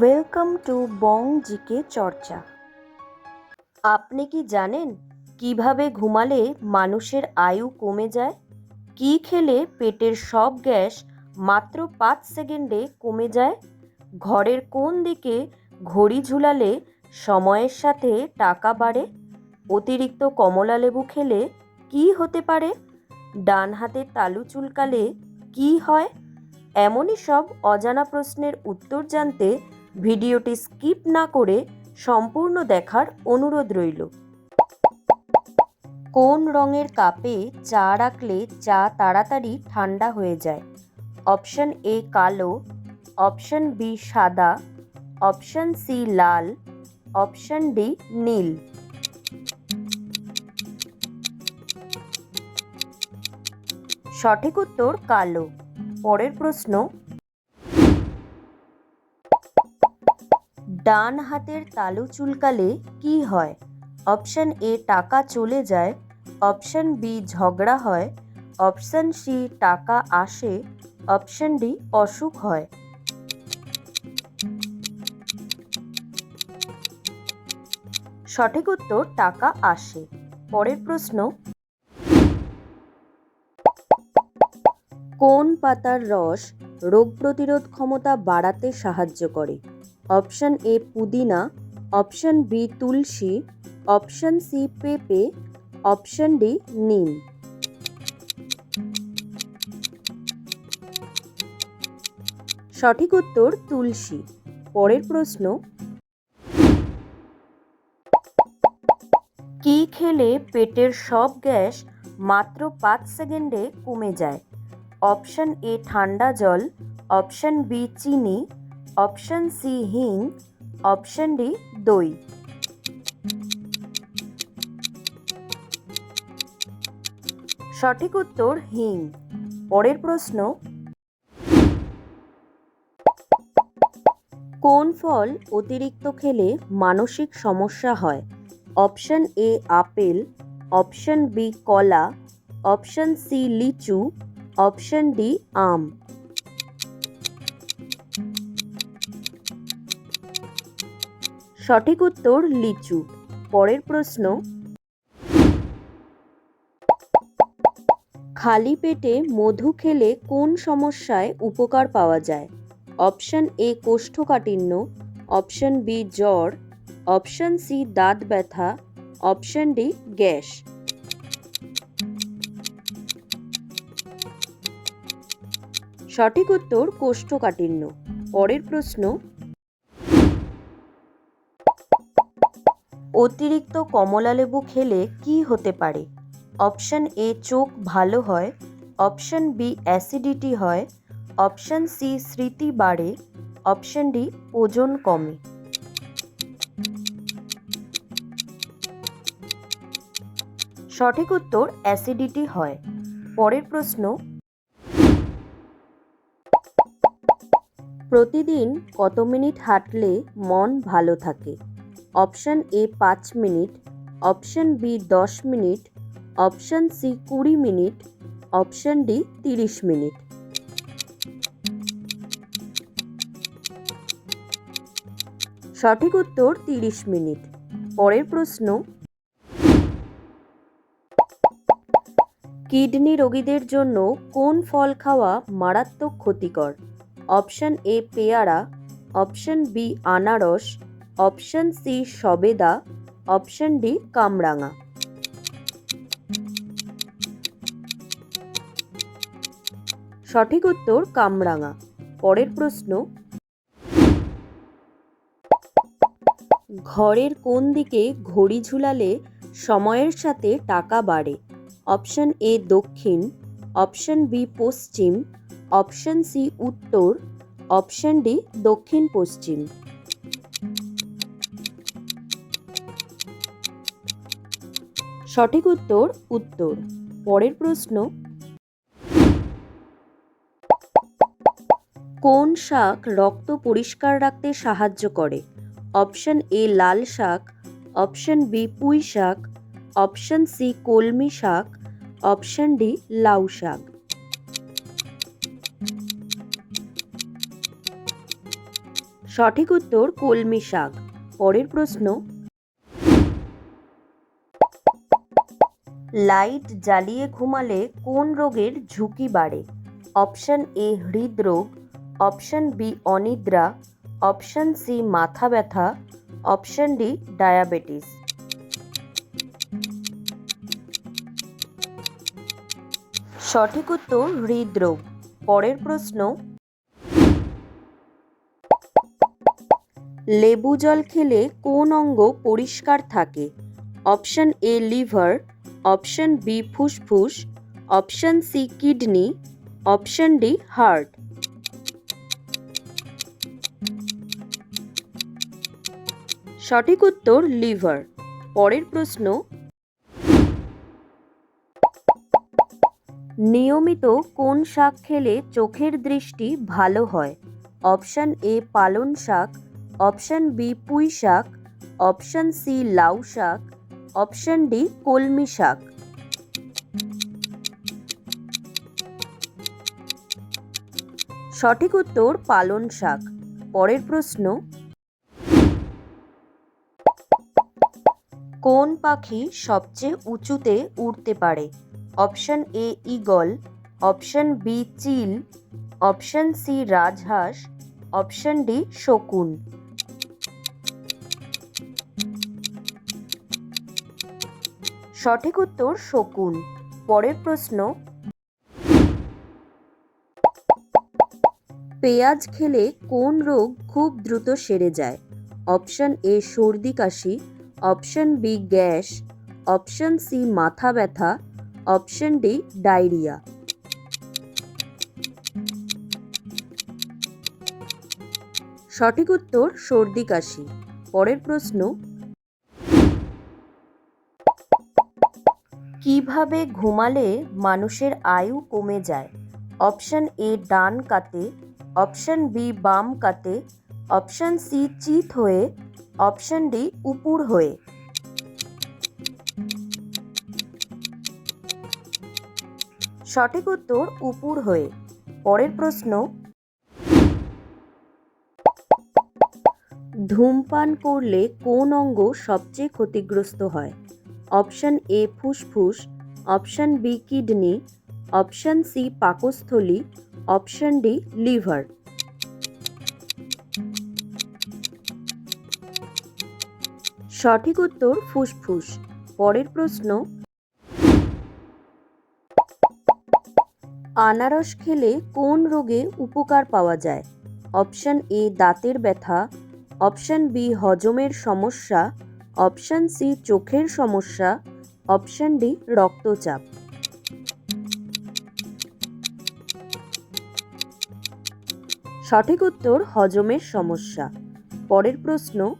Welcome to Bong GK চর্চা আপনি কি জানেন কীভাবে ঘুমালে মানুষের আয়ু কমে যায়? কি খেলে পেটের সব গ্যাস মাত্র পাঁচ সেকেন্ডে কমে যায়? ঘরের কোন দিকে ঘড়ি ঝুলালে সময়ের সাথে টাকা বাড়ে? অতিরিক্ত কমলা লেবু খেলে কি হতে পারে? ডান হাতে তালু চুলকালে কি হয়? এমনই সব অজানা প্রশ্নের উত্তর জানতে ভিডিওটি স্কিপ না করে সম্পূর্ণ দেখার অনুরোধ রইল। কোন রঙের কাপে চা রাখলে চা তাড়াতাড়ি ঠান্ডা হয়ে যায়? অপশন এ কালো, অপশন বি সাদা, অপশন সি লাল, অপশন ডি নীল। সঠিক উত্তর কালো। পরের প্রশ্ন ডান হাতের তালু চুলকালে কি হয়? অপশন এ টাকা চলে যায়, অপশন বি ঝগড়া হয়, অপশন সি টাকা আসে, অপশন ডি অসুখ হয়। সঠিক উত্তর টাকা আসে। পরের প্রশ্ন। কোন পাতার রস রোগ প্রতিরোধ ক্ষমতা বাড়াতে সাহায্য করে? অপশন এ পুদিনা, অপশন বি তুলসী, অপশন সি পেঁপে, অপশন ডি নিম। সঠিক উত্তর তুলসী। পরের প্রশ্ন, কি খেলে পেটের সব গ্যাস মাত্র পাঁচ সেকেন্ডে কমে যায়? অপশন এ ঠান্ডা জল, অপশন বি চিনি অপশন সি হিং, অপশন ডি দই। সঠিক উত্তর হিং। পরের প্রশ্ন, কোন ফল অতিরিক্ত খেলে মানসিক সমস্যা হয়? Option A apple, option B কলা, অপশন সি লিচু, অপশন ডি আম। সঠিক উত্তর লিচু। পরের প্রশ্ন, খালি পেটে মধু খেলে কোন সমস্যায় উপকার পাওয়া যায়? অপশন এ কোষ্ঠকাঠিন্য, অপশন বি জ্বর, অপশন সি দাঁত ব্যথা, অপশন ডি গ্যাস। সঠিক উত্তর কোষ্ঠকাঠিন্য। পরের প্রশ্ন অতিরিক্ত কমলালেবু খেলে কি হতে পারে? অপশন এ চোখ ভালো হয়। অপশন বি অ্যাসিডিটি হয়। অপশন সি স্মৃতি বাড়ে। অপশন ডি ওজন কমে। সঠিক উত্তর অ্যাসিডিটি হয়। পরের প্রশ্ন। প্রতিদিন কত মিনিট হাঁটলে মন ভালো থাকে? অপশন এ পাঁচ মিনিট, অপশন বি দশ মিনিট, অপশন সি কুড়ি মিনিট, অপশন ডি তিরিশ মিনিট। সঠিক উত্তর তিরিশ মিনিট। পরের প্রশ্ন, কিডনি রোগীদের জন্য কোন ফল খাওয়া মারাত্মক ক্ষতিকর? অপশন এ পেয়ারা, অপশন বি আনারস অপশন সি সবেদা, অপশন ডি কামরাঙা। সঠিক উত্তর কামরাঙা। পরের প্রশ্ন, ঘরের কোন দিকে ঘড়ি ঝুলালে সময়ের সাথে টাকা বাড়ে? অপশন এ দক্ষিণ, অপশন বি পশ্চিম, অপশন সি উত্তর, অপশন ডি দক্ষিণ পশ্চিম সঠিক উত্তর উত্তর। পরের প্রশ্ন। কোন শাক রক্ত পরিষ্কার রাখতে সাহায্য করে? অপশন এ লাল শাক, অপশন বি পুঁই শাক, অপশন সি কলমি শাক, অপশন ডি লাউ শাক। সঠিক উত্তর কলমি শাক। পরের প্রশ্ন। লাইট জ্বালিয়ে ঘুমালে কোন রোগের ঝুঁকি বাড়ে? অপশন এ, হৃদরোগ। অপশন বি, অনিদ্রা। অপশন সি, মাথা ব্যথা। Option D, diabetes. সঠিক উত্তর, হৃদরোগ। পরের প্রশ্ন, লেবু জল খেলে কোন অঙ্গ পরিষ্কার থাকে? Option A, liver. Option B ফুসফুস, option C kidney, option D heart. সঠিক উত্তর লিভার। পরের প্রশ্ন, নিয়মিত কোন শাক খেলে চোখের দৃষ্টি ভালো হয়? অপশন এ পালন শাক, অপশন বি পুঁই শাক, অপশন সি লাউ শাক অপশন ডি, কলমি শাক। সঠিক উত্তর, পালন শাক। পরের প্রশ্ন, কোন পাখি সবচেয়ে উঁচুতে উড়তে পারে? Option A, eagle. Option B, chill. Option C, রাজহাঁস। অপশন ডি, শকুন। সঠিক উত্তর শকুন। পরের প্রশ্ন, পেঁয়াজ খেলে কোন রোগ খুব দ্রুত সেরে যায়? অপশন এ সর্দি কাশি, option B gas, option C মাথা ব্যথা, অপশন ডি ডায়রিয়া। সঠিক উত্তর সর্দি কাশি। পরের প্রশ্ন কীভাবে ঘুমালে মানুষের আয়ু কমে যায়? অপশন এ, ডান কাতে। অপশন বি, বাম কাতে। অপশন সি, চিত হয়ে। অপশন ডি উপুর হয়ে। সঠিক উত্তর উপুর হয়ে। পরের প্রশ্ন। ধূমপান করলে কোন অঙ্গ সবচেয়ে ক্ষতিগ্রস্ত হয়? অপশন এ ফুসফুস, option B kidney, option C পাকস্থলী, অপশন ডি লিভার। সঠিক উত্তর ফুসফুস। পরের প্রশ্ন, আনারস খেলে কোন রোগে উপকার পাওয়া যায়? অপশন এ দাঁতের ব্যথা, অপশন বি হজমের সমস্যা অপশন সি, চোখের সমস্যা। অপশন ডি, রক্তচাপ। সঠিক উত্তর, হজমের সমস্যা। পরের প্রশ্ন।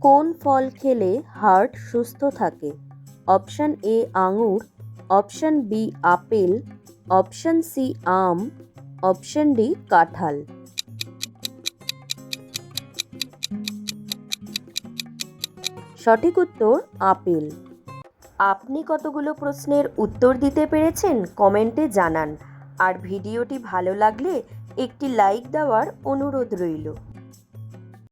কোন ফল খেলে হার্ট সুস্থ থাকে? অপশন এ, আঙুর। Option B, apple. Option C, আম। অপশন ডি, কাঁঠাল। সঠিক উত্তর, আপেল। আপনি কতগুলো প্রশ্নের উত্তর দিতে পেরেছেন কমেন্টে জানান। আর ভিডিওটি ভালো লাগলে একটি লাইক দেওয়ার অনুরোধ রইল।